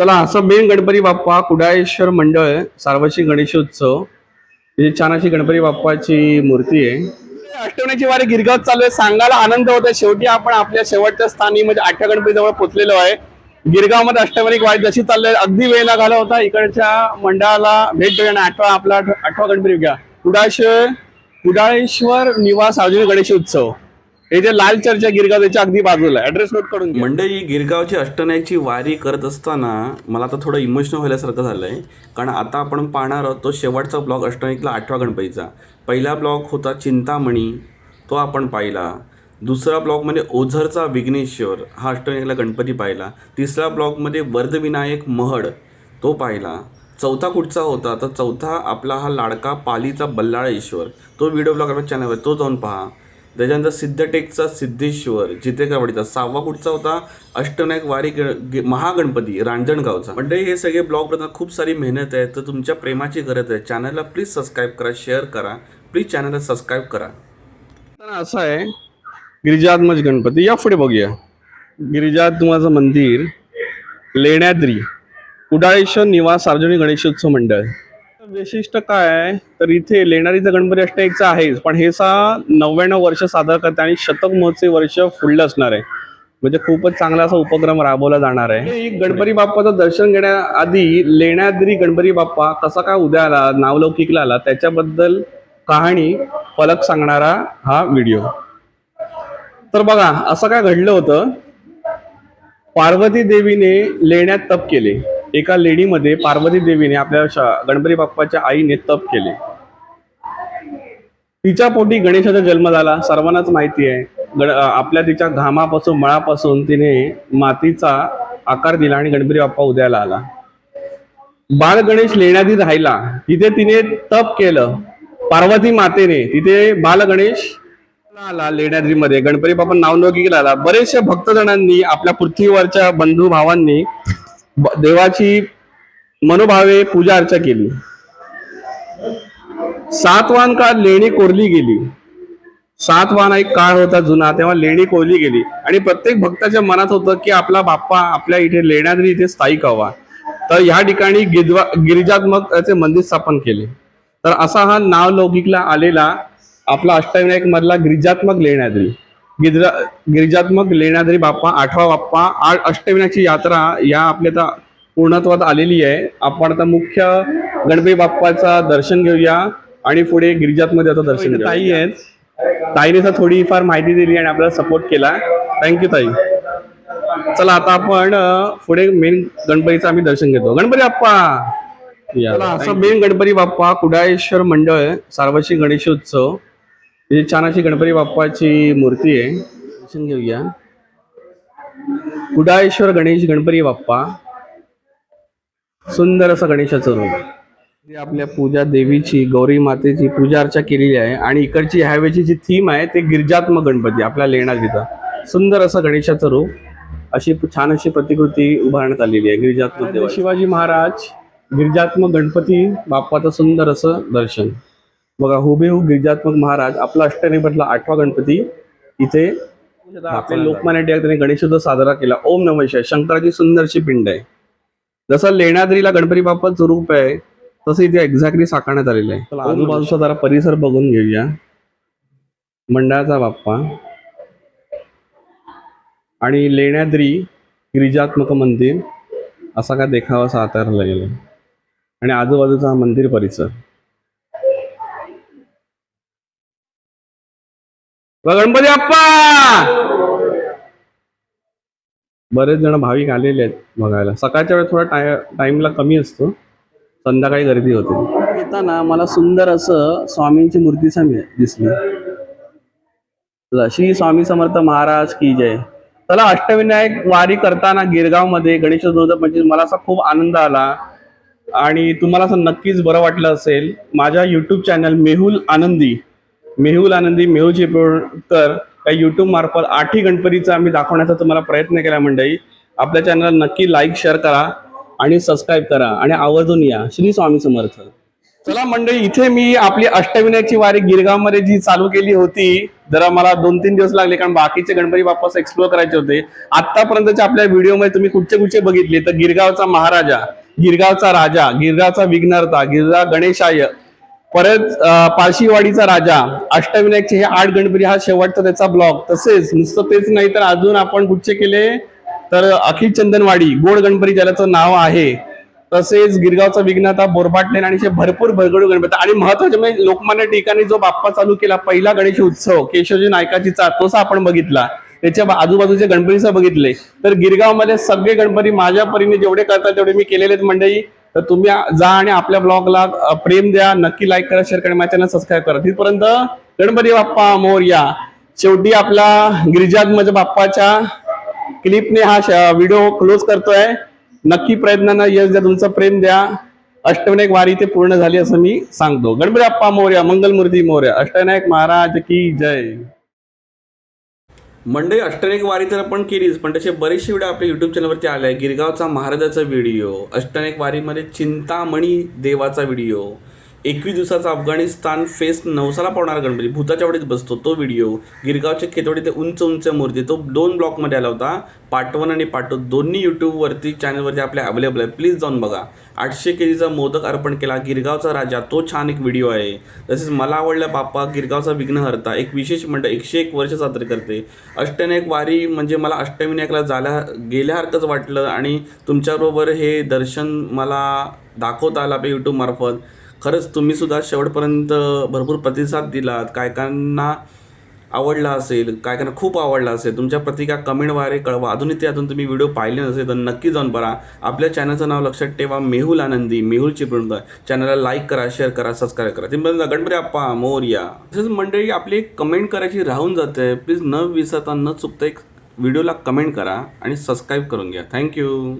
चला असं मेन गणपती बाप्पा कुडाळेश्वर मंडळ सार्वजनिक गणेशोत्सव ही छान अशी गणपती बाप्पाची मूर्ती आहे. अष्टवण्याची वारी गिरगाव चालू आहे. सांगायला आनंद होत आहे. शेवटी आपण आपल्या शेवटच्या स्थानी म्हणजे आठव्या गणपती जवळ आहे. गिरगावमध्ये अष्टवनिक वारी जशी चालली आहे, अगदी वेळ लागला होता इकडच्या मंडळाला भेट देऊया आणि आठवा आपला आठवा गणपती घ्या कुडाळेश्वर कुडाळेश्वर निवास सार्वजनिक गणेशोत्सव. हे जे लाल चर्चा गिरगाव त्याच्या अगदी बाजूला ऍड्रेस नोट करून घ्या. मंडळी गिरगावची अष्टनायकची वारी करत असताना मला आता थोडं इमोशनल व्हायल्यासारखं झालं आहे कारण आता आपण पाहणार आहोत तो शेवटचा ब्लॉग अष्टनायकला आठवा गणपतीचा. पहिला ब्लॉग होता चिंतामणी तो आपण पाहिला. दुसरा ब्लॉगमध्ये म्हणजे ओझरचा विघ्नेश्वर हा अष्टनायकला गणपती पाहिला. तिसरा ब्लॉगमध्ये म्हणजे वर्धविनायक महड तो पाहिला. चौथा कुठचा होता? तर चौथा आपला हा लाडका पालीचा बल्लाळेश्वर. तो व्हिडिओ ब्लॉग आपल्या चॅनलवर तो जाऊन पहा. त्याच्यानंतर सिद्धटेकचा सिद्धेश्वर जितेकरवाडीचा सहावा कुठचा होता? अष्टनायक वारी ग- ग- महागणपती रांजणगावचा. म्हणजे हे सगळे ब्लॉग बनवताना खूप सारी मेहनत आहे तर तुमच्या प्रेमाची गरज आहे. चॅनलला प्लीज सबस्क्राईब करा शेअर करा. प्लीज चॅनलला सबस्क्राईब करा. तर असं आहे गिरिजात्मज गणपती या पुढे बघूया. गिरिजात्माचं मंदिर लेण्याद्री उडाळेश्वर निवास सार्वजनिक गणेशोत्सव मंडळ. विशिष्ट काय आहे? तर इथे लेणारीचा गणपती अष्टनाईकचा आहेच पण हे सा नव्याण्णव वर्ष सादर करते आणि शतक महोत्सव वर्ष फुडलं असणार आहे. म्हणजे खूपच चांगला असा उपक्रम राबवला जाणार आहे. गणपती बाप्पाचं दर्शन घेण्याआधी लेण्याद्री गणपती बाप्पा कसा काय उद्या आला नावलौकिकला आला त्याच्याबद्दल कहाणी फलक सांगणारा हा व्हिडिओ. तर बघा असं काय घडलं होतं? पार्वती देवीने लेण्यात तप केले. एका लेणीमध्ये पार्वती देवीने आपल्या शा- गणपती बाप्पाच्या आईने तप केले. तिच्या पोटी गणेशाचा जन्म झाला. सर्वांनाच माहिती आहे. गण आपल्या तिच्या घामापासून मळापासून तिने मातीचा आकार दिला आणि गणपती बाप्पा उद्याला आला. बाळ गणेश लेण्याधी राहिला. तिथे तिने तप केलं. पार्वती मातेने तिथे बाल गणेश आला लेण्याद्रीमध्ये गणपती बाप्पा नावलौकिक आला. बरेचशा भक्तजणांनी आपल्या पृथ्वीवरच्या बंधू भावांनी देवाची मनोभावे पूजा अर्चा केली. सातवान काळ लेणी कोरली गेली. सातवान एक काळ होता जुना तेव्हा लेणी कोरली गेली. आणि प्रत्येक भक्ताच्या मनात होतं की आपला बाप्पा आपल्या इथे लेण्याद्री इथे स्थायिक हवा तर ह्या ठिकाणी गिरवा गिरिजात्मक याचे मंदिर स्थापन केले. तर असा हा नाव लौकिकला आलेला आपला अष्टविनायक मधला गिरिजात्मक लेण्याद्री गिरिजा गिरिजात्मक लेण्याद्री बाप्पा आठवा बाप्पा आठ अष्टविनायकची यात्रा या आपल्या आता पूर्णत्वात आलेली आहे. आपण आता मुख्य गणपती बाप्पाचा दर्शन घेऊया आणि पुढे गिरिजात्मक याचं दर्शन घेऊया. ताई आहेत. ताईने तर थोडीफार माहिती दिली आणि आपल्याला सपोर्ट केला. थँक्यू ताई. चला आता आपण पुढे मेन गणपतीचं आम्ही दर्शन घेतो. गणपती बाप्पा! असं मेन गणपती बाप्पा कुडाळेश्वर मंडळ सार्वजनिक गणेशोत्सव. ही छान अशी गणपती बाप्पाची मूर्ती आहे. दर्शन घेऊया. कुडाळेश्वर गणेश गणपती बाप्पा. सुंदर असं गणेशाचं रूप. आपल्या पूजा देवीची गौरी मातेची पूजा अर्चा केलेली आहे. आणि इकडची ह्यावेळची जी थीम आहे ते गिरिजात्मक गणपती आपल्या लेण्यात तिथं. सुंदर असं गणेशाचं रूप. अशी छान अशी प्रतिकृती उभारण्यात आलेली आहे गिरिजात्मक शिवाजी महाराज गिरिजात्मक गणपती बाप्पाचं सुंदर असं दर्शन. बघा हुबेहूब गिरिजात्मक महाराज आपला अष्टनिपटला आठवा गणपती इथे आपले लोकमान्य टिळक त्यांनी गणेशोत्सव साजरा केला. ओम नमः शिवाय. शंकराची सुंदरशी पिंड आहे. जसं लेण्याद्रीला गणपती बाप्पाचं रूप आहे तसं इथे एक्झॅक्टली साकारण्यात आलेलं आहे. आजूबाजूचा जरा परिसर बघून घेऊया. मंडळाचा बाप्पा. आणि लेण्याद्री गिरिजात्मक मंदिर असा काय देखावा साकारला गेला आणि आजूबाजूचा हा मंदिर परिसर. गणपती बाप्पा! बरेच जण भाविक आलेले आहेत बघायला. सकाळच्या वेळेस थोडा टाय टाइमला कमी असतो. संध्याकाळी गर्दी होते. येताना मला सुंदर असं स्वामींची मूर्ती समी दिसली. श्री स्वामी समर्थ महाराज की जय. चला अष्टविनायक वारी करताना गिरगावमध्ये गणेश दोन हजार पंचवीस मला असा खूप आनंद आला. आणि तुम्हाला असं नक्कीच बरं वाटलं असेल. माझ्या युट्यूब चॅनल मेहुल आनंदी. मेहुल आनंदी मेहुल चिपळकर या युट्यूब मार्फत आठही गणपतीचा आम्ही दाखवण्याचा तुम्हाला प्रयत्न केला मंडळी. आपल्या चॅनलला नक्की लाईक शेअर करा आणि सबस्क्राईब करा आणि आवर्जून या. श्री स्वामी समर्थ. चला मंडळी इथे मी आपली अष्टविनायकची वारी गिरगावमध्ये जी चालू केली होती जरा मला दोन तीन दिवस लागले कारण बाकीचे गणपती बाप्पा एक्सप्लोर करायचे होते. आतापर्यंतच्या आपल्या व्हिडिओमध्ये तुम्ही कुठचे कुठचे बघितले? तर गिरगावचा महाराजा गिरगावचा राजा गिरगावचा विघ्नर्ता गिरगाव गणेशाय परत अं, पारशीवाडीचा राजा अष्टविनायकचे हे आठ गणपती हा शेवटचा त्याचा ब्लॉग तसेच नुसतं तेच नाही तर अजून आपण कुठचे केले तर अखिल चंदनवाडी गोड गणपती ज्याचं नाव आहे. तसेच गिरगावचा विघ्नता बोरभाटलेन आणि भरपूर भरगडू गणपती. आणि महत्त्वाचे म्हणजे लोकमान्य ठिकाणी जो बाप्पा चालू केला पहिला गणेश उत्सव केशवजी नायकाची चाच तोच आपण बघितला. त्याच्या आजूबाजूचे गणपतीचं बघितले. तर गिरगावमध्ये सगळे गणपती माझ्या परीने जेवढे करतात तेवढे मी केलेले आहेत मंडळी. तर तुम्ही जा आणि आपल्या ब्लॉगला प्रेम द्या नक्की लाईक करा शेअर करा माझ्या चॅनल सबस्क्राईब करा. तिथपर्यंत गणपती बाप्पा मोर्या शेवटी आपला गिरिजात्मज बाप्पाच्या क्लिपने हा व्हिडिओ क्लोज करतोय. नक्की प्रयत्नांना यश द्या तुमचं प्रेम द्या. अष्टविनायक वारी ते पूर्ण झाली असं मी सांगतो. गणपती बाप्पा मोर्या मंगलमूर्ती मोर्या अष्टविनायक महाराज की जय. मंडळी अष्टनेक वारी तर आपण केलीच पण तसे बरेचसे व्हिडिओ आपल्या युट्यूब चॅनलवरती आले आहे गिरगावचा महाराजाचा व्हिडिओ अष्टनेक वारीमध्ये चिंतामणी देवाचा व्हिडिओ एकवीस दिवसाचा अफगाणिस्तान फेस नवसाला पावणारा गणपती. भूताच्या वाडीत बसतो तो व्हिडिओ. गिरगावच्या खेतोडी ते उंच उंच मूर्ती. तो दोन ब्लॉकमध्ये आला होता. पार्ट वन आणि पार्ट टू दोन्ही यूट्यूबवरती चॅनलवरती आपल्या अवेलेबल आहे प्लीज जाऊन बघा. आठशे केजीचा मोदक अर्पण केला. गिरगावचा राजा. तो छान एक व्हिडिओ आहे. तसेच मला आवडला बाप्पा गिरगावचा विघ्नहर्ता एक विशेष मंडळ एकशे एक वर्ष साजरे करते. अष्टनायक वारी म्हणजे मला अष्टविनायकला झाल्या गेल्यासारखंच वाटलं आणि तुमच्याबरोबर हे दर्शन मला दाखवता आलं आपल्या यूट्यूबमार्फत खरंच तुम्ही सुद्धा शेवटपर्यंत भरपूर प्रतिसाद दिलात. काय आवडला असेल काय खूप आवडला असेल तुमच्या प्रतिका कमेंटद्वारे कळवा. अजूनही ते अजून तुम्ही व्हिडिओ पाहिले नसेल तर नक्की जाऊन बघा. आपल्या चॅनलचं नाव लक्षात ठेवा मेहुल आनंदी मेहुल चिपळूणकर. चॅनलला लाईक करा शेअर करा सबस्क्राईब करा. तिथपर्यंत गणपती आप्पा मोर्या. तसेच मंडळी आपली एक कमेंट करायची राहून जाते. प्लीज न विसरता न चुकता एक व्हिडिओला कमेंट करा आणि सबस्क्राईब करून घ्या. थँक्यू